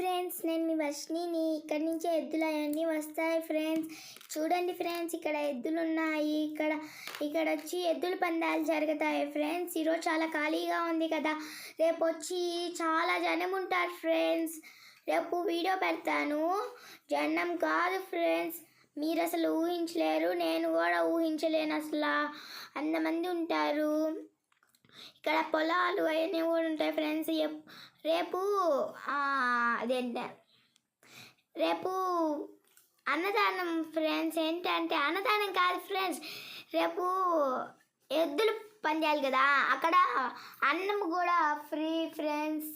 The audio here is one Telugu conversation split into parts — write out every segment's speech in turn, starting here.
ఫ్రెండ్స్ నేను మీ వర్షిని ఇక్కడి నుంచి ఎద్దులు అవన్నీ వస్తాయి ఫ్రెండ్స్ చూడండి ఫ్రెండ్స్ ఇక్కడ ఎద్దులు ఉన్నాయి. ఇక్కడ ఇక్కడ వచ్చి ఎద్దుల పందాలు జరుగుతాయి ఫ్రెండ్స్ ఈరోజు చాలా ఖాళీగా ఉంది కదా. రేపు వచ్చి చాలా జనం ఉంటారు ఫ్రెండ్స్ రేపు వీడియో పెడతాను. జనం కాదు ఫ్రెండ్స్ మీరు అసలు ఊహించలేరు. నేను కూడా ఊహించలేను అసలు. అంతమంది ఉంటారు. ఇక్కడ పొలాలు అవన్నీ కూడా ఉంటాయి ఫ్రెండ్స్ రేపు అదేంట రేపు అన్నదానం ఫ్రెండ్స్ ఏంటంటే అన్నదానం కాదు ఫ్రెండ్స్ రేపు ఎద్దులు పనిచేయాలి కదా అక్కడ అన్నం కూడా ఫ్రీ ఫ్రెండ్స్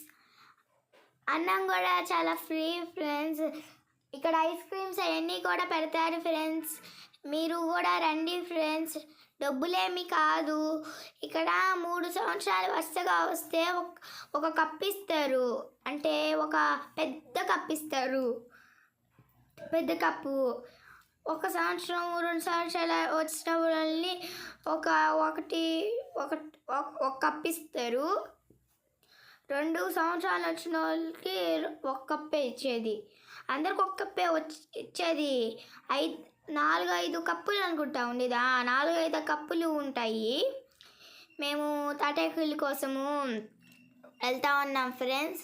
అన్నం కూడా చాలా ఫ్రీ ఫ్రెండ్స్ ఇక్కడ ఐస్ క్రీమ్స్ అవన్నీ కూడా పెడతారు ఫ్రెండ్స్ మీరు కూడా రండి ఫ్రెండ్స్. డబ్బులేమి కాదు. ఇక్కడ మూడు సంవత్సరాలు వరుసగా వస్తే ఒక- ఒక కప్ ఇస్తారు. అంటే ఒక పెద్ద కప్ ఇస్తారు. పెద్ద కప్పు. ఒక సంవత్సరం రెండు సంవత్సరాలు వచ్చిన వాళ్ళని ఒక ఒకటి ఒక ఒక- ఒక కప్ ఇస్తారు. రెండు సంవత్సరాలు వచ్చిన వాళ్ళకి ఒక కప్పే ఇచ్చేది. అందరికి ఒక కప్పే వచ్చి ఇచ్చేది. ఐదు నాలుగు ఐదు కప్పులు అనుకుంటా ఉండేది? నాలుగైదు నాలుగు ఐదు కప్పులు ఉంటాయి. మేము తాటాకుల కోసము వెళ్తా ఉన్నాం ఫ్రెండ్స్.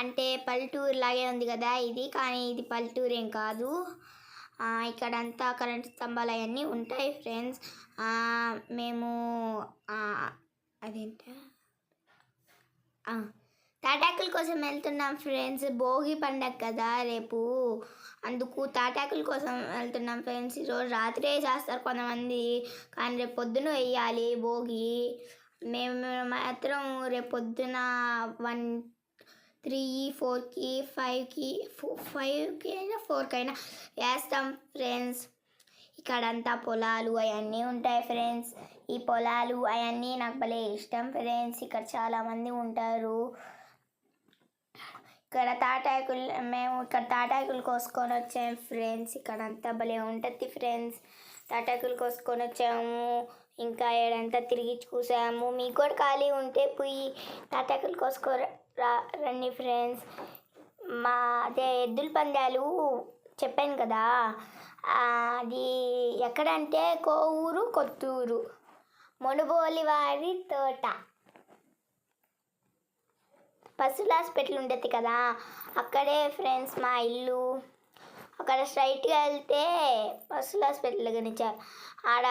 అంటే పల్లెటూరు లాగే ఉంది కదా ఇది కానీ ఇది పల్లెటూరు ఏం కాదు. ఇక్కడ ఇక్కడంతా కరెంటు స్తంభాలు అవన్నీ ఉంటాయి ఫ్రెండ్స్. మేము అదేంట? అదేంటా తాటాకుల కోసం వెళ్తున్నాం ఫ్రెండ్స్. భోగి పండగ కదా రేపు. అందుకు తాటాకుల కోసం వెళ్తున్నాం ఫ్రెండ్స్. ఈరోజు రాత్రే చేస్తారు కొంతమంది. కానీ రేపు పొద్దున వేయాలి భోగి. మేము మాత్రం రేపు పొద్దున వన్ త్రీ ఫోర్కి ఫైవ్కి ఫైవ్కి అయినా ఫోర్కి అయినా వేస్తాం ఫ్రెండ్స్. ఇక్కడంతా పొలాలు అవన్నీ ఉంటాయి ఫ్రెండ్స్. ఈ పొలాలు అవన్నీ నాకు భలే ఇష్టం ఫ్రెండ్స్. ఇక్కడ చాలామంది ఉంటారు. ఇక్కడ తాటాకులు మేము ఇక్కడ తాటాకులు కోసుకొని వచ్చాము ఫ్రెండ్స్ ఇక్కడ అంతా భలే ఉంటుంది ఫ్రెండ్స్ తాటాకులు కోసుకొని వచ్చాము. ఇంకా ఏడంతా తిరిగి చూసాము. మీకు కూడా ఖాళీ ఉంటే పోయి తాటాకులు కోసుకో రా రండి ఫ్రెండ్స్ మా అదే ఎద్దుల పందాలు చెప్పాను కదా. అది ఎక్కడంటే కోవూరు కొత్తూరు. మునుబోలి వారి తోట. పశువుల హాస్పిటల్ ఉంటుంది కదా. అక్కడే ఫ్రెండ్స్ మా ఇల్లు. అక్కడ స్ట్రైట్గా వెళ్తే పశువుల హాస్పిటల్ కనిచారు ఆడ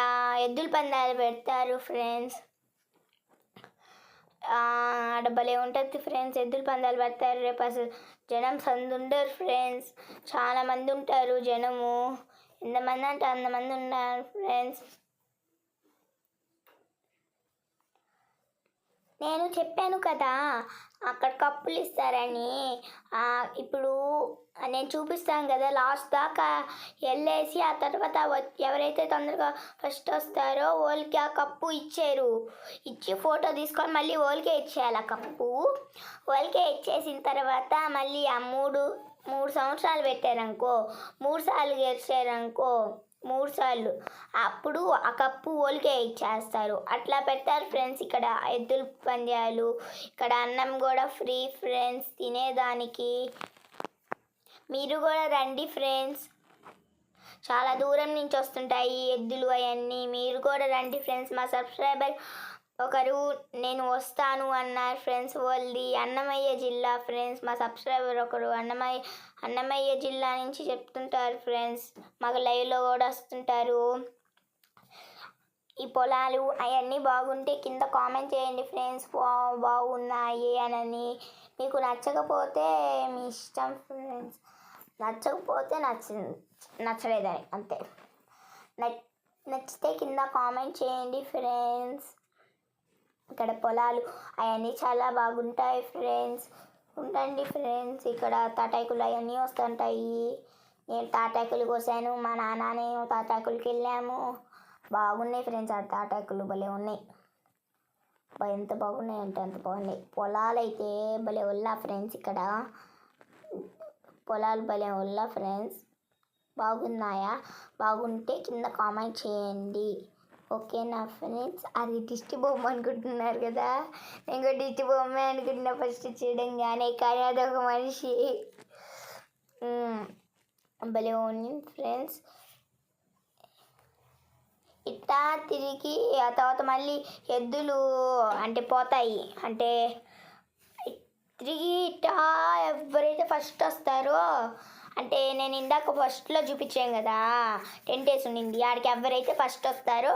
ఎద్దుల పందాలు పెడతారు ఫ్రెండ్స్. ఆడ భలే ఉంటుంది ఫ్రెండ్స్. ఎద్దుల పందాలు పెడతారు. రేపు అసలు జనం సందు ఉండరు ఫ్రెండ్స్. చాలామంది ఉంటారు జనము. ఎంతమంది అంటే అంతమంది ఉన్నారు ఫ్రెండ్స్. నేను చెప్పాను కదా అక్కడ కప్పులు ఇస్తారని. ఇప్పుడు నేను చూపిస్తాను కదా లాస్ట్ దాకా వెళ్ళేసి ఆ తర్వాత ఎవరైతే తొందరగా ఫస్ట్ వస్తారో వాళ్ళకి ఆ కప్పు ఇచ్చారు. ఇచ్చి ఫోటో తీసుకొని మళ్ళీ వాళ్ళకే ఇచ్చేయాలి ఆ కప్పు. వాళ్ళకే ఇచ్చేసిన తర్వాత మళ్ళీ ఆ మూడు మూడు సంవత్సరాలు పెట్టారనుకో మూడు సార్లు గెలిచారనుకో మూడు సార్లు. అప్పుడు ఆ కప్పు ఓలికే ఇచ్చేస్తారు. అట్లా పెడతారు ఫ్రెండ్స్ ఇక్కడ. ఎద్దుల పంద్యాలు ఇక్కడ అన్నం కూడా ఫ్రీ ఫ్రెండ్స్ తినేదానికి. మీరు కూడా రండి ఫ్రెండ్స్. చాలా దూరం నుంచి వస్తుంటాయి ఎద్దులు అవన్నీ. మీరు కూడా రండి ఫ్రెండ్స్. మా సబ్స్క్రైబర్ ఒకరు నేను వస్తాను అన్నారు ఫ్రెండ్స్. వాళ్ళది అన్నమయ్య జిల్లా ఫ్రెండ్స్. మా సబ్స్క్రైబర్ ఒకరు అన్నమయ్య అన్నమయ్య జిల్లా నుంచి చెప్తుంటారు ఫ్రెండ్స్. మాకు లైవ్లో కూడా వస్తుంటారు. ఈ పొలాలు అవన్నీ బాగుంటే కింద కామెంట్ చేయండి ఫ్రెండ్స్. బాగున్నాయి అని మీకు నచ్చకపోతే మీ ఇష్టం ఫ్రెండ్స్. నచ్చకపోతే నచ్చ నచ్చలేదని అంతే. నచ్చితే కింద కామెంట్ చేయండి ఫ్రెండ్స్. ఇక్కడ పొలాలు అవన్నీ చాలా బాగుంటాయి ఫ్రెండ్స్. ఉండండి ఫ్రెండ్స్ ఇక్కడ తాటాకులు అవన్నీ వస్తుంటాయి. నేను తాటాకులు కోసాను మా నాన్న నేను తాటాకులకి వెళ్ళాము. బాగున్నాయి ఫ్రెండ్స్ ఆ తాటాకులు భలే ఉన్నాయి. ఎంత బాగున్నాయి అంటే అంత బాగున్నాయి. పొలాలు అయితే భలే ఉల్లా ఫ్రెండ్స్ ఇక్కడ. పొలాలు భలే ఉల్లా ఫ్రెండ్స్. బాగున్నాయా? బాగుంటే కింద కామెంట్ చేయండి. ఓకే నా ఫ్రెండ్స్ అది దిష్టి బొమ్మ అనుకుంటున్నారు కదా? నేను కూడా దిష్టి బొమ్మ అనుకుంటున్నా ఫస్ట్ చూడంగానే కానీ అదొక మనిషి. భలే ఓన్లీ ఫ్రెండ్స్. ఇట్టా తిరిగి ఆ తర్వాత మళ్ళీ ఎద్దులు అంటే పోతాయి. అంటే తిరిగి ఇట్టా ఎవరైతే ఫస్ట్ వస్తారో అంటే నేను ఇందాక ఫస్ట్లో చూపించాను కదా టెన్ డేస్ ఉండింది. ఆడికి ఎవరైతే ఫస్ట్ వస్తారో